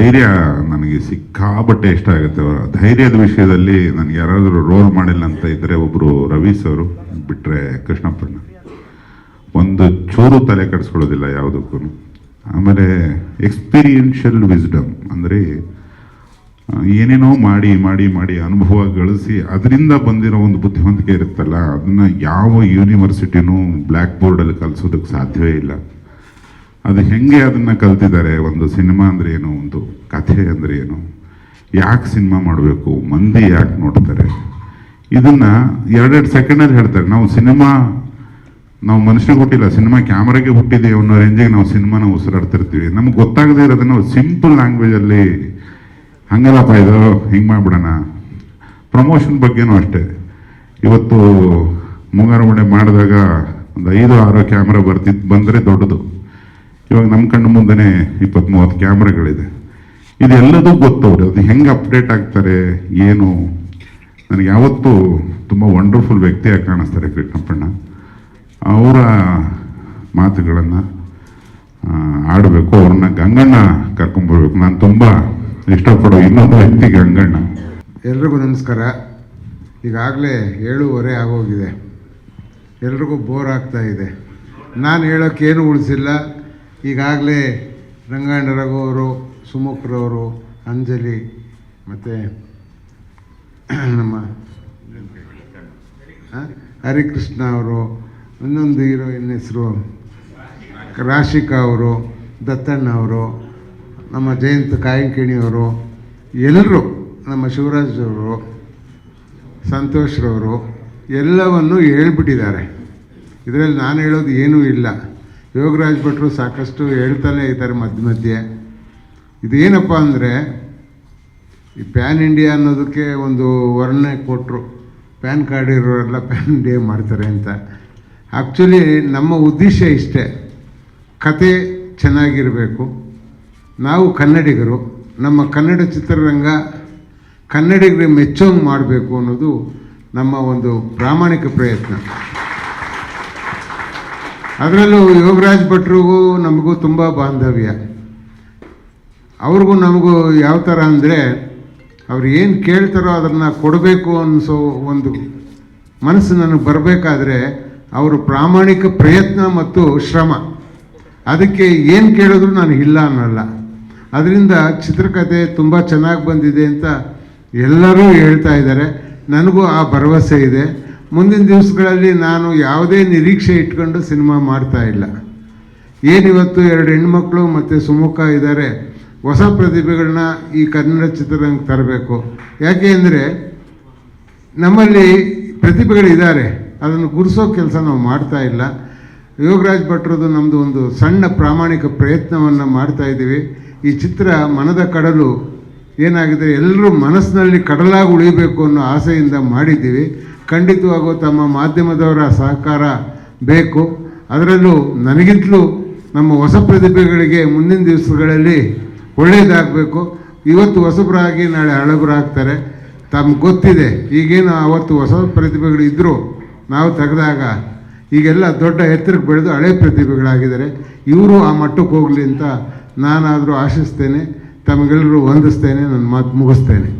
ಧೈರ್ಯ ನನಗೆ ಸಿಕ್ಕಾಬಟ್ಟೆ ಇಷ್ಟ ಆಗುತ್ತೆ. ಧೈರ್ಯದ ವಿಷಯದಲ್ಲಿ ನನಗೆ ಯಾರಾದರೂ ರೋಲ್ ಮಾಡಿಲ್ಲ ಅಂತ ಇದ್ದರೆ ಒಬ್ಬರು ರವಿ ಅವರು ಬಿಟ್ಟರೆ ಕೃಷ್ಣಪ್ಪಣ್ಣ ಒಂದು ಚೂರು ತಲೆ ಕೆಡಿಸ್ಕೊಳ್ಳೋದಿಲ್ಲ ಯಾವುದಕ್ಕೂ ಆಮೇಲೆ ಎಕ್ಸ್ಪೀರಿಯನ್ಷಿಯಲ್ ವಿಸ್ಡಮ್ ಅಂದರೆ ಏನೇನೋ ಮಾಡಿ ಮಾಡಿ ಮಾಡಿ ಅನುಭವ ಗಳಿಸಿ ಅದರಿಂದ ಬಂದಿರೋ ಒಂದು ಬುದ್ಧಿವಂತಿಕೆ ಇರುತ್ತಲ್ಲ, ಅದನ್ನು ಯಾವ ಯೂನಿವರ್ಸಿಟಿನೂ ಬ್ಲ್ಯಾಕ್ ಬೋರ್ಡಲ್ಲಿ ಕಲಿಸೋದಕ್ಕೆ ಸಾಧ್ಯವೇ ಇಲ್ಲ. ಅದು ಹೆಂಗೆ ಅದನ್ನು ಕಲ್ತಿದ್ದಾರೆ? ಒಂದು ಸಿನಿಮಾ ಅಂದರೆ ಏನು? ಒಂದು ಕಥೆ ಅಂದರೆ ಏನು? ಯಾಕೆ ಸಿನಿಮಾ ಮಾಡಬೇಕು? ಮಂದಿ ಯಾಕೆ ನೋಡ್ತಾರೆ? ಇದನ್ನು ಎರಡೆರಡು ಸೆಕೆಂಡಲ್ಲಿ ಹೇಳ್ತಾರೆ. ನಾವು ಸಿನಿಮಾ, ನಾವು ಮನುಷ್ಯನಿಗೆ ಹುಟ್ಟಿಲ್ಲ, ಸಿನಿಮಾ ಕ್ಯಾಮ್ರಾಗೆ ಹುಟ್ಟಿದೆ ಅನ್ನೋ ರೇಂಜಿಗೆ ನಾವು ಸಿನಿಮಾನ ಉಸಿರಾಡ್ತಿರ್ತೀವಿ. ನಮ್ಗೆ ಗೊತ್ತಾಗದೇ ಇರೋದನ್ನು ಸಿಂಪಲ್ ಲ್ಯಾಂಗ್ವೇಜಲ್ಲಿ ಹಂಗಲ್ಲಪ್ಪ ಇದು, ಹಿಂಗೆ ಮಾಡ್ಬಿಡೋಣ. ಪ್ರಮೋಷನ್ ಬಗ್ಗೆನೂ ಅಷ್ಟೇ. ಇವತ್ತು ಮುಂಗಾರು ಮಾಡಿದಾಗ ಒಂದು ಐದು, ಆರು ಕ್ಯಾಮ್ರಾ ಬರ್ತಿದ್ದು ಬಂದರೆ ದೊಡ್ಡದು. ಇವಾಗ ನಮ್ಮ ಕಣ್ಣು ಮುಂದೆನೇ ಇಪ್ಪತ್ತ್ ಮೂವತ್ತು ಕ್ಯಾಮ್ರಾಗಳಿದೆ. ಇದೆಲ್ಲದೂ ಗೊತ್ತವ್ರಿ ಅದು ಹೆಂಗೆ ಅಪ್ಡೇಟ್ ಆಗ್ತಾರೆ, ಏನು? ನನಗೆ ಯಾವತ್ತೂ ತುಂಬ ವಂಡರ್ಫುಲ್ ವ್ಯಕ್ತಿಯಾಗಿ ಕಾಣಿಸ್ತಾರೆ ಕೃಷ್ಣಪ್ಪಣ್ಣ. ಅವರ ಮಾತುಗಳನ್ನು ಆಡಬೇಕು, ಅವ್ರನ್ನ ಗಂಗಣ್ಣ ಕರ್ಕೊಂಡ್ಬರ್ಬೇಕು ನಾನು ತುಂಬ ಇಷ್ಟಪಡೋ ಇನ್ನೊಬ್ಬ ವ್ಯಕ್ತಿ ಗಂಗಣ್ಣ. ಎಲ್ರಿಗೂ ನಮಸ್ಕಾರ. ಈಗಾಗಲೇ ಏಳುವರೆ ಆಗೋಗಿದೆ. ಎಲ್ರಿಗೂ ಬೋರ್ ಆಗ್ತಾ ಇದೆ. ನಾನು ಹೇಳೋಕ್ಕೇನು ಉಳಿಸಿಲ್ಲ. ಈಗಾಗಲೇ ರಂಗಾಯಣ ರಘು ಅವರು ಸುಮುಖ್ರವರು ಅಂಜಲಿ ಮತ್ತು ನಮ್ಮ ಹರಿಕೃಷ್ಣ ಅವರು, ಇನ್ನೊಂದು ಹೀರೋಯಿನ್ ಹೆಸರು ರಾಶಿಕಾ ಅವರು, ದತ್ತಣ್ಣ ಅವರು, ನಮ್ಮ ಜಯಂತ್ ಕಾಯಂಕಿಣಿಯವರು ಎಲ್ಲರೂ ನಮ್ಮ ಶಿವರಾಜ್ ಅವರು ಸಂತೋಷ್ರವರು ಎಲ್ಲವನ್ನು ಹೇಳ್ಬಿಟ್ಟಿದ್ದಾರೆ. ಇದರಲ್ಲಿ ನಾನು ಹೇಳೋದು ಏನೂ ಇಲ್ಲ. ಯೋಗರಾಜ್ ಭಟ್ರು ಸಾಕಷ್ಟು ಹೇಳ್ತಾನೆ ಇದ್ದಾರೆ ಮಧ್ಯ ಮಧ್ಯೆ. ಇದೇನಪ್ಪ ಅಂದರೆ, ಈ ಪ್ಯಾನ್ ಇಂಡಿಯಾ ಅನ್ನೋದಕ್ಕೆ ಒಂದು ವರ್ಣನೆ ಕೊಟ್ಟರು ಪ್ಯಾನ್ ಕಾರ್ಡ್ ಇರೋರೆಲ್ಲ ಪ್ಯಾನ್ ಇಂಡಿಯಾ ಮಾಡ್ತಾರೆ ಅಂತ. ಆ್ಯಕ್ಚುಲಿ ನಮ್ಮ ಉದ್ದೇಶ ಇಷ್ಟೇ. ಕತೆ ಚೆನ್ನಾಗಿರಬೇಕು. ನಾವು ಕನ್ನಡಿಗರು, ನಮ್ಮ ಕನ್ನಡ ಚಿತ್ರರಂಗ ಕನ್ನಡಿಗರಿಗೆ ಮೆಚ್ಚೋಂಗೆ ಮಾಡಬೇಕು ಅನ್ನೋದು ನಮ್ಮ ಒಂದು ಪ್ರಾಮಾಣಿಕ ಪ್ರಯತ್ನ. ಅದರಲ್ಲೂ ಯೋಗರಾಜ್ ಭಟ್ರಿಗೂ ನಮಗೂ ತುಂಬ ಬಾಂಧವ್ಯ. ಅವ್ರಿಗೂ ನಮಗೂ ಯಾವ ಥರ ಅಂದರೆ ಅವ್ರು ಏನು ಕೇಳ್ತಾರೋ ಅದನ್ನು ಕೊಡಬೇಕು ಅನ್ನಿಸೋ ಒಂದು ಮನಸ್ಸು ನನಗೆ ಬರಬೇಕಾದ್ರೆ ಅವರು ಪ್ರಾಮಾಣಿಕ ಪ್ರಯತ್ನ ಮತ್ತು ಶ್ರಮ. ಅದಕ್ಕೆ ಏನು ಕೇಳಿದ್ರು ನಾನು ಇಲ್ಲ ಅನ್ನಲ್ಲ. ಅದರಿಂದ ಚಿತ್ರಕಥೆ ತುಂಬ ಚೆನ್ನಾಗಿ ಬಂದಿದೆ ಅಂತ ಎಲ್ಲರೂ ಹೇಳ್ತಾ ಇದ್ದಾರೆ. ನನಗೂ ಆ ಭರವಸೆ ಇದೆ. ಮುಂದಿನ ದಿವಸಗಳಲ್ಲಿ ನಾನು ಯಾವುದೇ ನಿರೀಕ್ಷೆ ಇಟ್ಕೊಂಡು ಸಿನಿಮಾ ಮಾಡ್ತಾ ಇಲ್ಲ. ಏನಿವತ್ತು ಎರಡು ಹೆಣ್ಮಕ್ಳು ಮತ್ತು ಸುಮುಖ ಇದ್ದಾರೆ, ಹೊಸ ಪ್ರತಿಭೆಗಳನ್ನ ಈ ಕನ್ನಡ ಚಿತ್ರರಂಗ ತರಬೇಕು. ಯಾಕೆ ಅಂದರೆ ನಮ್ಮಲ್ಲಿ ಪ್ರತಿಭೆಗಳಿದ್ದಾರೆ, ಅದನ್ನು ಗುರುಸೋ ಕೆಲಸ ನಾವು ಮಾಡ್ತಾ ಇಲ್ಲ. ಯೋಗರಾಜ್ ಭಟ್ರದ್ದು ನಮ್ಮದು ಒಂದು ಸಣ್ಣ ಪ್ರಾಮಾಣಿಕ ಪ್ರಯತ್ನವನ್ನು ಮಾಡ್ತಾ ಇದ್ದೀವಿ. ಈ ಚಿತ್ರ ಮನದ ಕಡಲು ಏನಾಗಿದೆ ಎಲ್ಲರೂ ಮನಸ್ಸಿನಲ್ಲಿ ಕಡಲಾಗಿ ಉಳಿಬೇಕು ಅನ್ನೋ ಆಸೆಯಿಂದ ಮಾಡಿದ್ದೀವಿ. ಖಂಡಿತವಾಗೂ ತಮ್ಮ ಮಾಧ್ಯಮದವರ ಸಹಕಾರ ಬೇಕು. ಅದರಲ್ಲೂ ನನಗಿಂತಲೂ ನಮ್ಮ ಹೊಸ ಪ್ರತಿಭೆಗಳಿಗೆ ಮುಂದಿನ ದಿವಸಗಳಲ್ಲಿ ಒಳ್ಳೆಯದಾಗಬೇಕು. ಇವತ್ತು ಹೊಸಬರಾಗಿ ನಾಳೆ ಹಳಬರಾಗ್ತಾರೆ. ತಮ್ಗೆ ಗೊತ್ತಿದೆ, ಈಗೇನು ಅವತ್ತು ಹೊಸ ಪ್ರತಿಭೆಗಳು ಇದ್ದರೂ ನಾವು ತೆಗೆದಾಗ ಈಗೆಲ್ಲ ದೊಡ್ಡ ಎತ್ತರಕ್ಕೆ ಬೆಳೆದು ಹಳೆ ಪ್ರತಿಭೆಗಳಾಗಿದ್ದಾರೆ. ಇವರು ಆ ಮಟ್ಟಕ್ಕೆ ಹೋಗಲಿ ಅಂತ ನಾನಾದರೂ ಆಶಿಸ್ತೇನೆ. ತಮಗೆಲ್ಲರೂ ವಂದಿಸ್ತೇನೆ, ನನ್ನ ಮಾತು ಮುಗಿಸ್ತೇನೆ.